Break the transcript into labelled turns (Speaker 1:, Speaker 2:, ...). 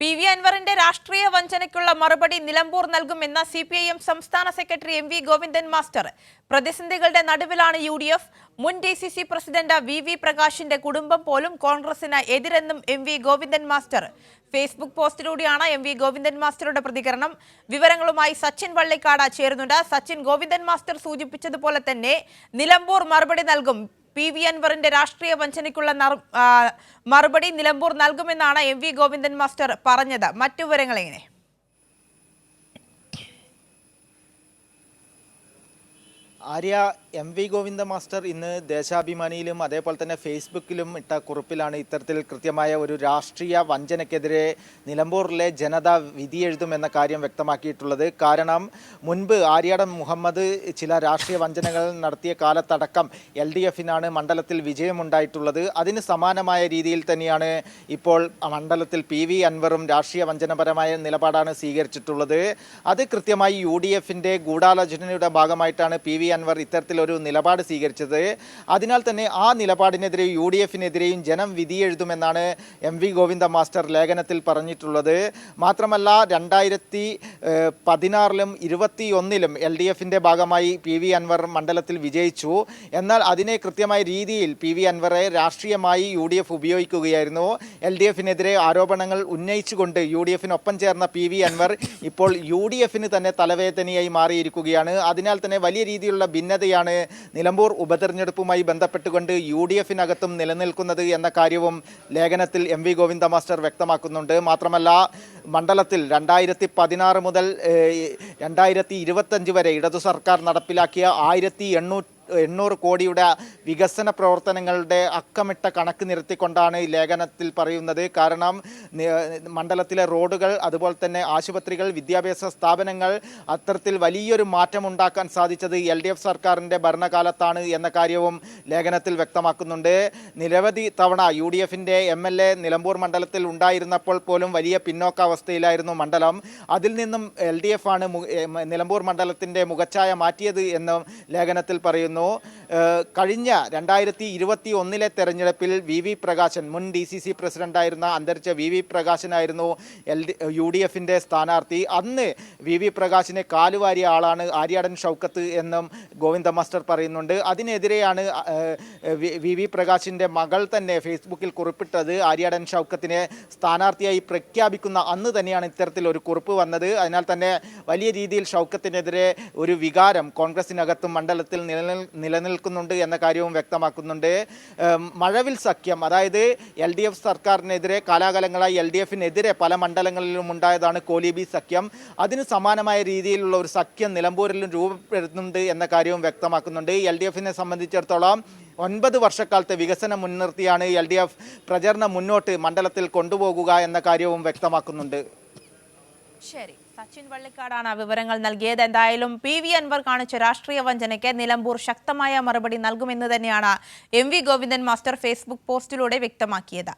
Speaker 1: P V അൻവറിന്റെ രാഷ്ട്രീയ വഞ്ചനയ്ക്കുള്ള മറുപടി നിലമ്പൂർ നൽകുമെന്ന സി പി ഐ എം സംസ്ഥാന secretary M V Govindan master. പ്രതിസന്ധികളുടെ നടുവിലാണ് യു ഡി എഫ്. മുൻ D C C president V V പ്രകാശിന്റെ കുടുംബം പോലും കോൺഗ്രസിന് എതിരെന്നും M V Govindan master. Facebook പോസ്റ്റിലൂടെയാണ് M V Govindan മാസ്റ്ററുടെ പ്രതികരണം. വിവരങ്ങളുമായി സച്ചിൻ വള്ളിക്കാട് ചേരുന്നുണ്ട്. സച്ചിൻ ഗോവിന്ദൻ മാസ്റ്റർ സൂചിപ്പിച്ചതുപോലെ തന്നെ നിലമ്പൂർ മറുപടി നൽകും പി വി അൻവറിന്റെ രാഷ്ട്രീയ വഞ്ചനയ്ക്കുള്ള മറുപടി നിലമ്പൂർ നൽകുമെന്നാണ് എം വി ഗോവിന്ദൻ മാസ്റ്റർ പറഞ്ഞത്. മറ്റു വിവരങ്ങൾ എങ്ങനെ?
Speaker 2: Arya M V Govinda master ഇന്ന് ദേശാഭിമാനിയിലും അതേപോലെ തന്നെ ഫേസ്ബുക്കിലും ഇട്ട കുറിപ്പിലാണ് ഇത്തരത്തിൽ കൃത്യമായ ഒരു രാഷ്ട്രീയ വഞ്ചനയ്ക്കെതിരെ നിലമ്പൂരിലെ ജനത വിധിയെഴുതുമെന്ന കാര്യം വ്യക്തമാക്കിയിട്ടുള്ളത്. കാരണം മുൻപ് ആര്യാടൻ മുഹമ്മദ് ചില രാഷ്ട്രീയ വഞ്ചനകൾ നടത്തിയ കാലത്തടക്കം എൽ ഡി എഫിനാണ് മണ്ഡലത്തിൽ വിജയമുണ്ടായിട്ടുള്ളത്. അതിന് സമാനമായ രീതിയിൽ തന്നെയാണ് ഇപ്പോൾ മണ്ഡലത്തിൽ പി വി അൻവറും രാഷ്ട്രീയ വഞ്ചനപരമായ നിലപാടാണ് സ്വീകരിച്ചിട്ടുള്ളത്. അത് കൃത്യമായി യു ഡി എഫിന്റെ ഗൂഢാലോചനയുടെ ഭാഗമായിട്ടാണ് പി വി അൻവർ ഇത്തരത്തിലൊരു നിലപാട് സ്വീകരിച്ചത്. അതിനാൽ തന്നെ ആ നിലപാടിനെതിരെ യു ഡി എഫിനെതിരെയും ജനം വിധിയെഴുതുമെന്നാണ് എം വി ഗോവിന്ദ മാസ്റ്റർ ലേഖനത്തിൽ പറഞ്ഞിട്ടുള്ളത്. മാത്രമല്ല രണ്ടായിരത്തി പതിനാറിലും ഇരുപത്തി ഒന്നിലും എൽ ഡി എഫിന്റെ ഭാഗമായി പി വി അൻവർ മണ്ഡലത്തിൽ വിജയിച്ചു. എന്നാൽ അതിനെ കൃത്യമായ രീതിയിൽ പി വി അൻവറെ രാഷ്ട്രീയമായി യു ഡി എഫ് ഉപയോഗിക്കുകയായിരുന്നു. എൽ ഡി എഫിനെതിരെ ആരോപണങ്ങൾ ഉന്നയിച്ചുകൊണ്ട് യു ഡി എഫിനൊപ്പം ചേർന്ന പി വി അൻവർ ഇപ്പോൾ യു ഡി എഫിന് തന്നെ തലവേദനയായി മാറിയിരിക്കുകയാണ്. അതിനാൽ തന്നെ വലിയ രീതിയിലുള്ള ഭിന്നതയാണ് നിലമ്പൂർ ഉപതെരഞ്ഞെടുപ്പുമായി ബന്ധപ്പെട്ടുകൊണ്ട് യു ഡി എഫിനകത്തും നിലനിൽക്കുന്നത് എന്ന കാര്യവും ലേഖനത്തിൽ എം വി ഗോവിന്ദ മാസ്റ്റർ വ്യക്തമാക്കുന്നുണ്ട്. മാത്രമല്ല മണ്ഡലത്തിൽ രണ്ടായിരത്തി പതിനാറ് മുതൽ രണ്ടായിരത്തി ഇരുപത്തഞ്ച് വരെ ഇടതു സർക്കാർ നടപ്പിലാക്കിയ ആയിരത്തി എണ്ണൂറ്റി എണ്ണൂറ് കോടിയുടെ വികസന പ്രവർത്തനങ്ങളുടെ അക്കമിട്ട കണക്ക് നിരത്തിക്കൊണ്ടാണ് ഈ ലേഖനത്തിൽ പറയുന്നത്. കാരണം മണ്ഡലത്തിലെ റോഡുകൾ അതുപോലെ തന്നെ ആശുപത്രികൾ വിദ്യാഭ്യാസ സ്ഥാപനങ്ങൾ അത്തരത്തിൽ വലിയൊരു മാറ്റം ഉണ്ടാക്കാൻ സാധിച്ചത് എൽ ഡി എഫ് സർക്കാരിന്റെ ഭരണകാലത്താണ് എന്ന കാര്യവും ലേഖനത്തിൽ വ്യക്തമാക്കുന്നുണ്ട്. നിരവധി തവണ യു ഡി എഫിന്റെ എം എൽ എ നിലമ്പൂർ മണ്ഡലത്തിൽ ഉണ്ടായിരുന്നപ്പോൾ പോലും വലിയ പിന്നോക്കാവസ്ഥയിലായിരുന്നു മണ്ഡലം. അതിൽ നിന്നും എൽ ഡി എഫ് ആണ് നിലമ്പൂർ മണ്ഡലത്തിന്റെ മുഖച്ഛായ മാറ്റിയത് എന്നും ലേഖനത്തിൽ പറയുന്നു. ഏഹ് കഴിഞ്ഞ രണ്ടായിരത്തി ഇരുപത്തി ഒന്നിലെ തെരഞ്ഞെടുപ്പിൽ വി വി പ്രകാശൻ മുൻ ഡി സി സി പ്രസിഡന്റായിരുന്ന അന്തരിച്ച വി വി പ്രകാശനായിരുന്നു എൽ ഡി യു ഡി എഫിന്റെ സ്ഥാനാർത്ഥി. അന്ന് വി വി പ്രകാശിനെ കാലുവാരിയ ആളാണ് ആര്യാടൻ ഷൗക്കത്ത് എന്നും ഗോവിന്ദ മാസ്റ്റർ പറയുന്നുണ്ട്. അതിനെതിരെയാണ് വി വി പ്രകാശിന്റെ മകൾ തന്നെ ഫേസ്ബുക്കിൽ കുറിപ്പിട്ടത്. ആര്യാടൻ ഷൗക്കത്തിനെ സ്ഥാനാർത്ഥിയായി പ്രഖ്യാപിക്കുന്ന അന്ന് തന്നെയാണ് ഇത്തരത്തിൽ ഒരു കുറിപ്പ് വന്നത്. അതിനാൽ തന്നെ വലിയ രീതിയിൽ ഷൗക്കത്തിനെതിരെ ഒരു വികാരം കോൺഗ്രസിനകത്തും മണ്ഡലത്തിൽ നിലനിൽ നിലനിൽക്കുന്നുണ്ട് എന്ന കാര്യവും വ്യക്തമാക്കുന്നുണ്ട്. മഴവിൽ സഖ്യം അതായത് എൽ ഡി എഫ് സർക്കാരിനെതിരെ കാലാകാലങ്ങളായി എൽ ഡി എഫിനെതിരെ പല മണ്ഡലങ്ങളിലും ഉണ്ടായതാണ് കോലിബി സഖ്യം. അതിന് സമാനമായ രീതിയിലുള്ള ഒരു സഖ്യം നിലമ്പൂരിലും രൂപപ്പെടുന്നുണ്ട് എന്ന കാര്യവും വ്യക്തമാക്കുന്നുണ്ട്. എൽ ഡി എഫിനെ സംബന്ധിച്ചിടത്തോളം ഒൻപത് വർഷക്കാലത്തെ വികസനം മുൻനിർത്തിയാണ് എൽ ഡി എഫ് പ്രചരണം മുന്നോട്ട് മണ്ഡലത്തിൽ കൊണ്ടുപോകുക എന്ന കാര്യവും വ്യക്തമാക്കുന്നുണ്ട്.
Speaker 1: ശരി. സച്ചിൻ വള്ളിക്കാടാണ് വിവരങ്ങൾ നൽകിയത്. എന്തായാലും പി വി അൻവർ കാണിച്ച രാഷ്ട്രീയ വഞ്ചനയ്ക്ക് നിലമ്പൂർ ശക്തമായ മറുപടി നൽകുമെന്ന് തന്നെയാണ് M V Govindan master Facebook പോസ്റ്റിലൂടെ വ്യക്തമാക്കിയത്.